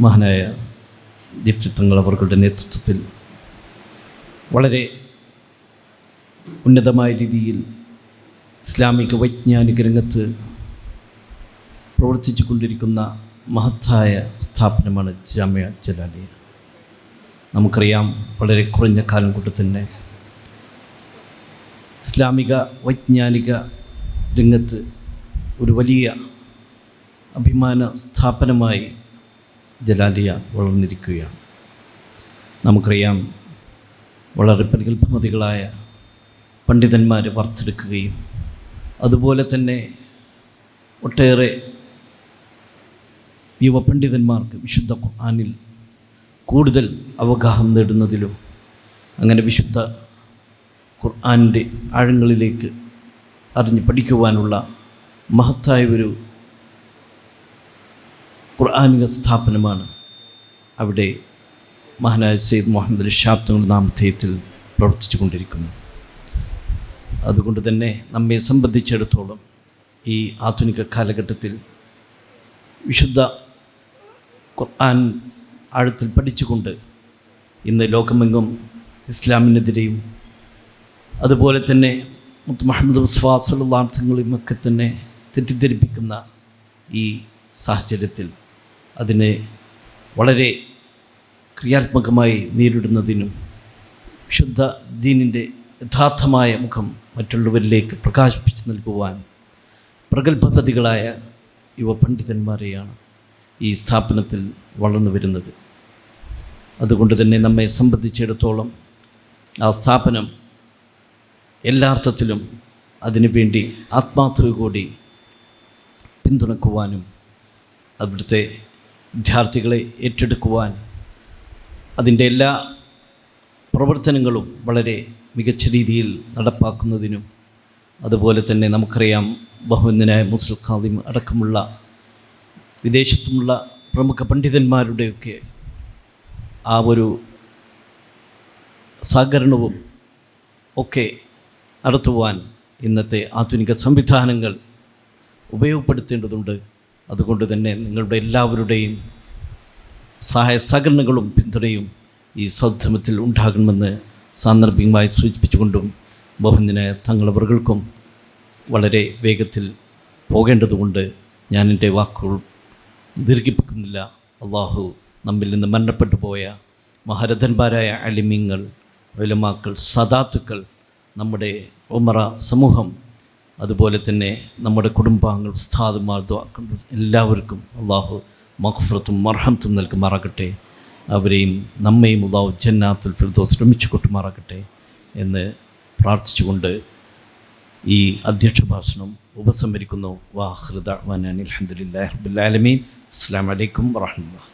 മഹാനായ ദിഫ്തങ്ങൾ അവരുടെ നേതൃത്വത്തിൽ വളരെ ഉന്നതമായ രീതിയിൽ ഇസ്ലാമിക വൈജ്ഞാനിക രംഗത്ത് പ്രവർത്തിച്ചു കൊണ്ടിരിക്കുന്ന മഹത്തായ സ്ഥാപനമാണ് ജാമ്യ ജലാലിയ. നമുക്കറിയാം വളരെ കുറഞ്ഞ കാലം കൊണ്ട് തന്നെ ഇസ്ലാമിക വൈജ്ഞാനിക രംഗത്ത് ഒരു വലിയ അഭിമാന സ്ഥാപനമായി ജലാലിയ വളർന്നിരിക്കുകയാണ്. നമുക്കറിയാം വളരെ പരികല്പമതികളായ പണ്ഡിതന്മാർ വാർത്തെടുക്കുകയും അതുപോലെ തന്നെ ഒട്ടേറെ യുവ പണ്ഡിതന്മാർക്ക് വിശുദ്ധ ഖുർആാനിൽ കൂടുതൽ അവഗാഹം നേടുന്നതിലും അങ്ങനെ വിശുദ്ധ ഖുർആാനിന്റെ ആഴങ്ങളിലേക്ക് അറിഞ്ഞ് പഠിക്കുവാനുള്ള മഹത്തായ ഒരു ഖുർആാനിക സ്ഥാപനമാണ്. അവിടെ മഹാനായ സെയ്ദ് മുഹമ്മദ് ഷാബ് തങ്ങളുടെ നാമധേയത്തിൽ പ്രവർത്തിച്ചു കൊണ്ടിരിക്കുന്നത്. അതുകൊണ്ട് തന്നെ നമ്മെ സംബന്ധിച്ചിടത്തോളം ഈ ആധുനിക കാലഘട്ടത്തിൽ വിശുദ്ധ ഖുർആൻ ആഴത്തിൽ പഠിച്ചുകൊണ്ട് ഇന്ന് ലോകമെങ്ങും ഇസ്ലാമിനെതിരെയും അതുപോലെ തന്നെ മുത്ത് മുഹമ്മദ് മുസ്വാസുള്ളാർത്ഥങ്ങളെയും ഒക്കെ തന്നെ തെറ്റിദ്ധരിപ്പിക്കുന്ന ഈ സാഹചര്യത്തിൽ അതിനെ വളരെ ക്രിയാത്മകമായി നേരിടുന്നതിനും വിശുദ്ധ ദീനിന്റെ യഥാർത്ഥമായ മുഖം മറ്റുള്ളവരിലേക്ക് പ്രകാശിപ്പിച്ച് നൽകുവാൻ പ്രഗത്ഭതകളായ യുവ പണ്ഡിതന്മാരെയാണ് ഈ സ്ഥാപനത്തിൽ വളർന്നു വരുന്നത്. അതുകൊണ്ട് തന്നെ നമ്മെ സംബന്ധിച്ചിടത്തോളം ആ സ്ഥാപനം എല്ലാർത്ഥത്തിലും അതിനുവേണ്ടി ആത്മാർത്ഥത കൂടി പിന്തുണക്കുവാനും അവിടുത്തെ വിദ്യാർത്ഥികളെ ഏറ്റെടുക്കുവാൻ അതിന്റെ എല്ലാ പ്രവർത്തനങ്ങളും വളരെ മികച്ച രീതിയിൽ നടപ്പാക്കുന്നതിനും അതുപോലെ തന്നെ നമുക്കറിയാം ബഹുമന്ദനായ മുസ്ലിം ഖാദിം അടക്കമുള്ള വിദേശത്തുമുള്ള പ്രമുഖ പണ്ഡിതന്മാരുടെയൊക്കെ ആ ഒരു സഹകരണവും ഒക്കെ നടത്തുവാൻ ഇന്നത്തെ ആധുനിക സംവിധാനങ്ങൾ ഉപയോഗപ്പെടുത്തേണ്ടതുണ്ട്. അതുകൊണ്ട് തന്നെ നിങ്ങളുടെ എല്ലാവരുടെയും സഹായ സഹകരണങ്ങളും പിന്തുണയും ഈ സൗദ്യമത്തിൽ ഉണ്ടാകണമെന്ന് സാന്ദർഭികമായി സൂചിപ്പിച്ചുകൊണ്ടും ബഹുന്ദിനായ തങ്ങളവർക്കും വളരെ വേഗത്തിൽ പോകേണ്ടതുകൊണ്ട് ഞാൻ എന്റെ വാക്കുകൾ ദീർഘിപ്പിക്കുന്നില്ല. അള്ളാഹു നമ്മിൽ നിന്ന് മരണപ്പെട്ടു പോയ മഹാരഥന്മാരായ അലിമിങ്ങൾ വലുമാക്കൾ സദാത്തുക്കൾ നമ്മുടെ ഉമറ സമൂഹം അതുപോലെ തന്നെ നമ്മുടെ കുടുംബാംഗങ്ങൾ ഉസ്താദുമാർ ദ്വാക്കൾ എല്ലാവർക്കും അള്ളാഹു മർഹത്തും നൽകി നൽകുമാറാകട്ടെ. അവരെയും നമ്മയും അള്ളാഹു ജന്നാത്തുൽ ഫിർദോസ് ശ്രമിച്ചു കൊട്ടുമാറാകട്ടെ എന്ന് പ്രാർത്ഥിച്ചുകൊണ്ട് ഈ അധ്യക്ഷ ഭാഷണം ഉപസംഹരിക്കുന്നു. വാഹൃദ വനാൻ അലഹദില്ലാ റബുല്ലാലമീൻ അസ്സാം വലൈക്കും വാഹമുല്ല